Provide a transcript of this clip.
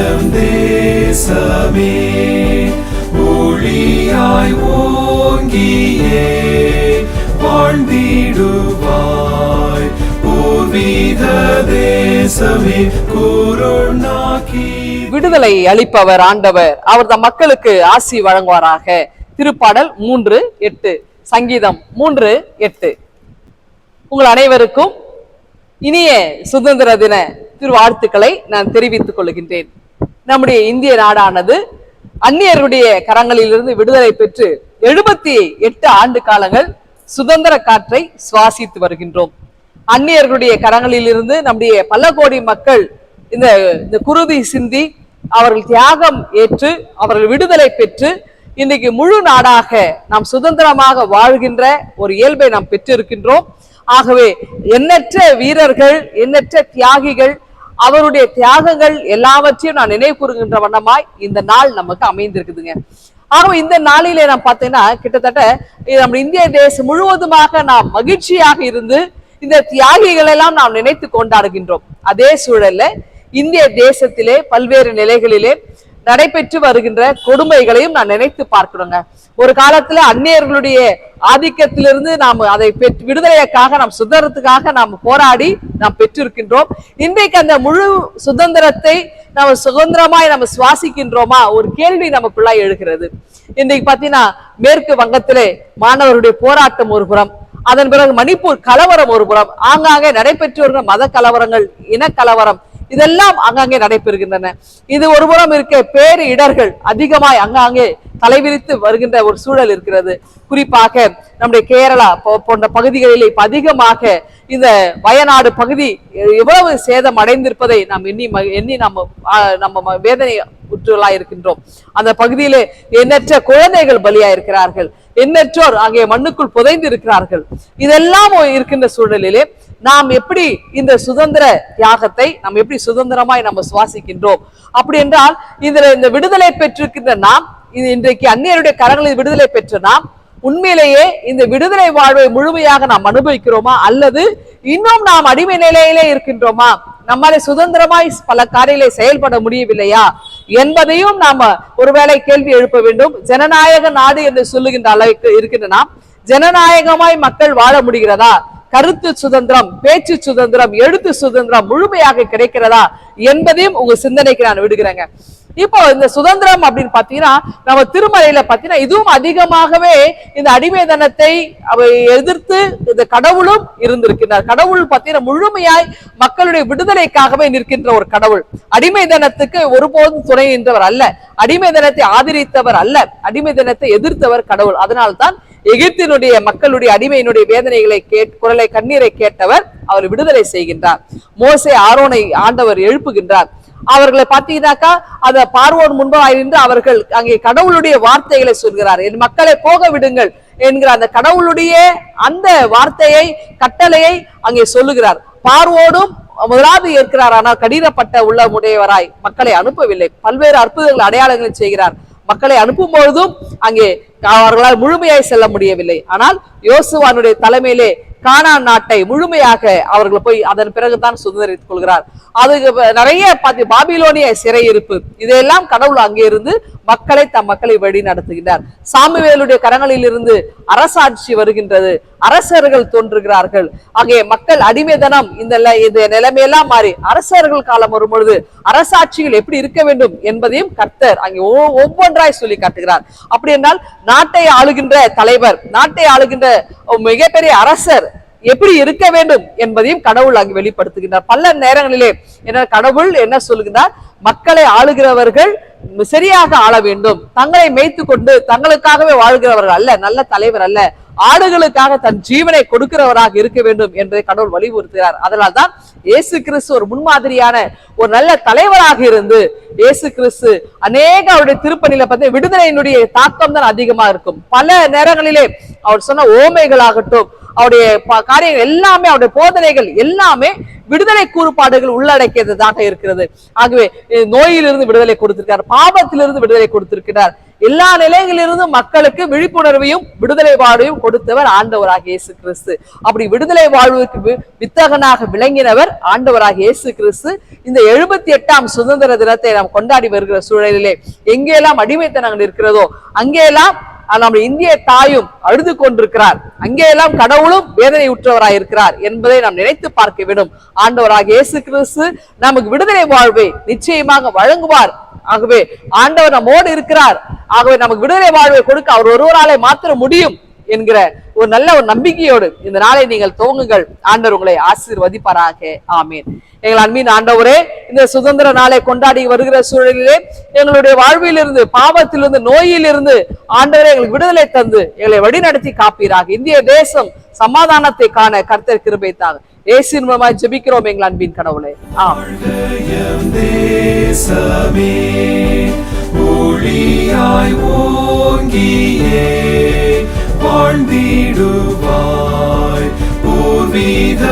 M தேசமே ஒளியாய் ஓங்கியே வாழ்ந்திடுவாய். பூர்வீக தேசமே குருநாக்கி. விடுதலை அளிப்பவர் ஆண்டவர். அவர் தம் மக்களுக்கு ஆசி வழங்குவாராக. திருப்பாடல் மூன்று எட்டு. சங்கீதம் மூன்று எட்டு. உங்கள் அனைவருக்கும் இனிய சுதந்திர தின திருவாழ்த்துக்களை நான் தெரிவித்துக் கொள்கின்றேன். நம்முடைய இந்திய நாடானது அந்நியருடைய கரங்களிலிருந்து விடுதலை பெற்று எழுபத்தி எட்டு ஆண்டு காலங்கள் சுதந்திர காற்றை சுவாசித்து வருகின்றோம். அந்நியர்களுடைய கரங்களிலிருந்து நம்முடைய பல கோடி மக்கள் இந்த இந்த குருதி சிந்தி அவர்கள் தியாகம் ஏற்று அவர்கள் விடுதலை பெற்று இன்றைக்கு முழு நாடாக நாம் சுதந்திரமாக வாழ்கின்ற ஒரு இயல்பை நாம் பெற்றிருக்கின்றோம். ஆகவே எண்ணற்ற வீரர்கள் எண்ணற்ற தியாகிகள் அவருடைய தியாகங்கள் எல்லாவற்றையும் நான் நினைவு கூறுகின்ற வண்ணமாய் இந்த நாள் நமக்கு அமைந்திருக்குதுங்க. ஆகவே இந்த நாளிலே நாம் பார்த்தீங்கன்னா கிட்டத்தட்ட நம்ம இந்திய தேசம் முழுவதுமாக நாம் மகிழ்ச்சியாக இருந்து இந்த தியாகிகளை எல்லாம் நாம் நினைத்து கொண்டாடுகின்றோம். அதே சூழல்ல இந்திய தேசத்திலே பல்வேறு நிலைகளிலே நடைபெற்று வருகின்ற கொடுமைகளையும் நான் நினைத்து பார்க்கிறோங்க. ஒரு காலத்துல அந்நியர்களுடைய ஆதிக்கத்திலிருந்து நாம் அதை பெற்று விடுதலைக்காக நாம் சுதந்திரத்துக்காக நாம் போராடி நாம் பெற்றிருக்கின்றோம். இன்றைக்கு அந்த முழு சுதந்திரத்தை நம்ம சுதந்திரமாய் நம்ம சுவாசிக்கின்றோமா? ஒரு கேள்வி நமக்குள்ளா எழுகிறது. இன்றைக்கு பார்த்தீங்கன்னா மேற்கு வங்கத்திலே மாணவருடைய போராட்டம் ஒரு புறம் அதன் பிறகு மணிப்பூர் கலவரம் ஒரு புறம் ஆங்காங்கே நடைபெற்று வருகிற மத கலவரங்கள் இன கலவரம் இதெல்லாம் அங்கங்கே நடைபெறுகின்றன. இது ஒருபுறம் இருக்க பேரு இடர்கள் அதிகமாய் அங்காங்கே தலைவிரித்து வருகின்ற ஒரு சூழல் இருக்கிறது. குறிப்பாக நம்முடைய கேரளா போன்ற பகுதிகளிலே இப்ப அதிகமாக இந்த வயநாடு பகுதி எவ்வளவு சேதம் அடைந்திருப்பதை நாம் எண்ணி ம- எண்ணி நம்ம நம்ம வேதனை உற்றுள்ளாய் இருக்கின்றோம். அந்த பகுதியிலே எண்ணற்ற குழந்தைகள் பலியா இருக்கிறார்கள் எண்ணற்றோர் அங்கே மண்ணுக்குள் புதைந்து இருக்கிறார்கள் இதெல்லாம் இருக்கின்ற சூழலிலே நாம் எப்படி இந்த சுதந்திர தியாகத்தை நாம் எப்படி சுதந்திரமாய் நம்ம சுவாசிக்கின்றோம்? அப்படி என்றால் இதுல இந்த விடுதலை பெற்றிருக்கின்ற நாம் இது இன்றைக்கு அந்நியருடைய கரங்களில் விடுதலை பெற்ற நாம் உண்மையிலேயே இந்த விடுதலை வாழ்வை முழுமையாக நாம் அனுபவிக்கிறோமா? அல்லது இன்னும் நாம் அடிமை நிலையிலே இருக்கின்றோமா? நம்மாலே சுதந்திரமாய் பல காரியங்களை செயல்பட முடியவில்லையா? என்பதையும் நாம ஒருவேளை கேள்வி எழுப்ப வேண்டும். ஜனநாயக நாடு என்று சொல்லுகின்ற அளவுக்கு இருக்கின்ற நாம் ஜனநாயகமாய் மக்கள் வாழ முடிகிறதா? கருத்து சுதந்திரம் பேச்சு சுதந்திரம் எழுத்து சுதந்திரம் முழுமையாக கிடைக்கிறதா என்பதையும் உங்க சிந்தனைக்கு நான் விடுகிறேங்க. இப்போ இந்த சுதந்திரம் அப்படின்னு பாத்தீங்கன்னா நம்ம திருமலையில பாத்தீங்கன்னா இதுவும் அதிகமாகவே இந்த அடிமைதனத்தை அவை எதிர்த்து இந்த கடவுளும் இருந்திருக்கிறார் கடவுள் பாத்தீங்கன்னா முழுமையாய் மக்களுடைய விடுதலைக்காகவே நிற்கின்ற ஒரு கடவுள். அடிமைதனத்துக்கு ஒருபோதும் துணை நின்றவர் அல்ல. அடிமைதனத்தை ஆதரித்தவர் அல்ல. அடிமைதனத்தை எதிர்த்தவர் கடவுள். அதனால்தான் எகிப்தினுடைய மக்களுடைய அடிமையினுடைய வேதனைகளை கேட் குரலை கண்ணீரை கேட்டவர் அவர் விடுதலை செய்கின்றார். மோசை ஆரோனை ஆண்டவர் எழுப்புகின்றார். அவர்களை பார்த்தீங்கன்னாக்கா அந்த பார்வோன் முன்பாக நின்று அவர்கள் அங்கே கடவுளுடைய வார்த்தைகளை சொல்கிறார். என் மக்களை போக விடுங்கள் என்கிற அந்த கடவுளுடைய அந்த வார்த்தையை கட்டளையை அங்கே சொல்லுகிறார். பார்வோடும் முதலாவது இருக்கிறார் ஆனால் கடினப்பட்ட உள்ளமுடையவராய் மக்களை அனுப்பவில்லை. பல்வேறு அற்புதங்கள் அடையாளங்களை செய்கிறார். மக்களை அனுப்பும் பொழுதும் அங்கே அவர்களால் முழுமையாய் செல்ல முடியவில்லை. ஆனால் யோசுவானுடைய தலைமையிலே கானான் நாட்டை முழுமையாக அவர்கள் போய் அதன் பிறகுதான் சுதந்திரித்துக் கொள்கிறார். அதுக்கு நிறைய பாபிலோனிய சிறையிருப்பு. இதையெல்லாம் கடவுள் அங்கே இருந்து மக்களை தம் மக்களை வழி நடத்துகின்றார். சாமிவேலுடைய கரங்களில் இருந்து அரசாட்சி வருகின்றது. அரசர்கள் தோன்றுகிறார்கள். அங்கே மக்கள் அடிமைதனம் இந்த இந்த நிலைமையெல்லாம் மாறி அரசர்கள் காலம் வரும் பொழுது அரசாட்சிகள் எப்படி இருக்க வேண்டும் என்பதையும் கர்த்தர் அங்கே ஒ- ஒவ்வொன்றாய் சொல்லி காட்டுகிறார். அப்படி என்றால் நாட்டை ஆளுகின்ற தலைவர் நாட்டை ஆளுகின்ற மிகப்பெரிய அரசர் எப்படி இருக்க வேண்டும் என்பதையும் கடவுள் அங்கு வெளிப்படுத்துகின்றார். பல நேரங்களிலே என்ன கடவுள் என்ன சொல்லுகிறார் மக்களை ஆளுகிறவர்கள் சரியாக ஆள வேண்டும். தங்களை மேய்த்து கொண்டு தங்களுக்காகவே வாழ்கிறவர்கள் அல்ல நல்ல தலைவர் அல்ல. ஆடுகளுக்காக தன் ஜீவனை கொடுக்கிறவராக இருக்க வேண்டும் என்று கடவுள் வலியுறுத்துகிறார். அதனால் தான் இயேசு கிறிஸ்து ஒரு முன்மாதிரியான ஒரு நல்ல தலைவராக இருந்து இயேசு கிறிஸ்து அநேக அவருடைய திருப்பணியில பார்த்து விடுதலையினுடைய தாக்கம் தான் அதிகமா இருக்கும். பல நேரங்களிலே அவர் சொன்ன ஓமைகளாகட்டும் அவருடைய காரியங்கள் எல்லாமே அவருடைய போதனைகள் எல்லாமே விடுதலை கூறுபாடுகள் உள்ளடக்கியதாக இருக்கிறது. ஆகவே நோயிலிருந்து விடுதலை கொடுத்திருக்கிறார் பாவத்திலிருந்து விடுதலை கொடுத்திருக்கிறார். எல்லா நிலைகளிலிருந்தும் மக்களுக்கு விழிப்புணர்வையும் விடுதலை வாழ்வையும் கொடுத்தவர் ஆண்டவராக இயேசு கிறிஸ்து அப்படி விடுதலை வாழ்வுக்கு வித்தகனாக விளங்கினவர் ஆண்டவராக இயேசு கிறிஸ்து இந்த எழுபத்தி எட்டாம் சுதந்திர தினத்தை நாம் கொண்டாடி வருகிற சூழலிலே எங்கெல்லாம் அடிமைத்தனங்கள் இருக்கிறதோ அங்கெல்லாம் நம்முடைய இந்திய தாயும் அழுது கொண்டிருக்கிறார். அங்கேயெல்லாம் கடவுளும் வேதனை உற்றவராய் இருக்கிறார் என்பதை நாம் நினைத்து பார்க்க வேண்டும். ஆண்டவராக இயேசு கிறிஸ்து நமக்கு விடுதலை வாழ்வை நிச்சயமாக வழங்குவார். ஆகவே ஆண்டவர் நம்மோடு இருக்கிறார். ஆகவே நமக்கு விடுதலை வாழ்வை கொடுக்க அவர் ஒருவராலே மாத்திர முடியும் என்கிற ஒரு நல்ல ஒரு நம்பிக்கையோடு இந்த நாளை நீங்கள் துவங்குங்கள். ஆண்டவர் உங்களை ஆசீர்வதிப்பாராக. ஆமீன். எங்கள் அன்பின் ஆண்டவரே இந்த சுதந்திர நாளை கொண்டாடி வருகிற சூழலிலே எங்களுடைய வாழ்விலிருந்து பாவத்திலிருந்து நோயிலிருந்து ஆண்டவரை எங்களுக்கு விடுதலை தந்து எங்களை வழிநடத்தி காப்பீராக. இந்திய தேசம் சமாதானத்தை காண கர்த்தர் கிருபை தாங்க இயேசுவின் மூலமாய் ஜெபிக்கிறோம் எங்கள் அன்பின் கடவுளே. ஆம் ஒளியாய் ஓங்கியே வாழ்ந்திடுவாய். பூர்வீக